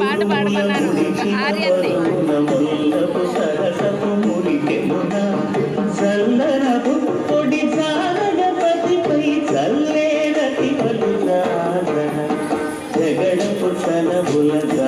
పాట పాడుతున్నాను ఆర్యన్ని జగడపు సనబులతో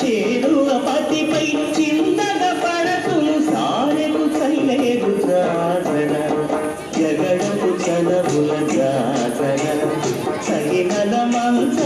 చేరువ పతిపై చిందన పడకు సారెకు సైలేరు జాతర జగడపు చలబుల జాతర సగినల మంచ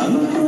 সন্তান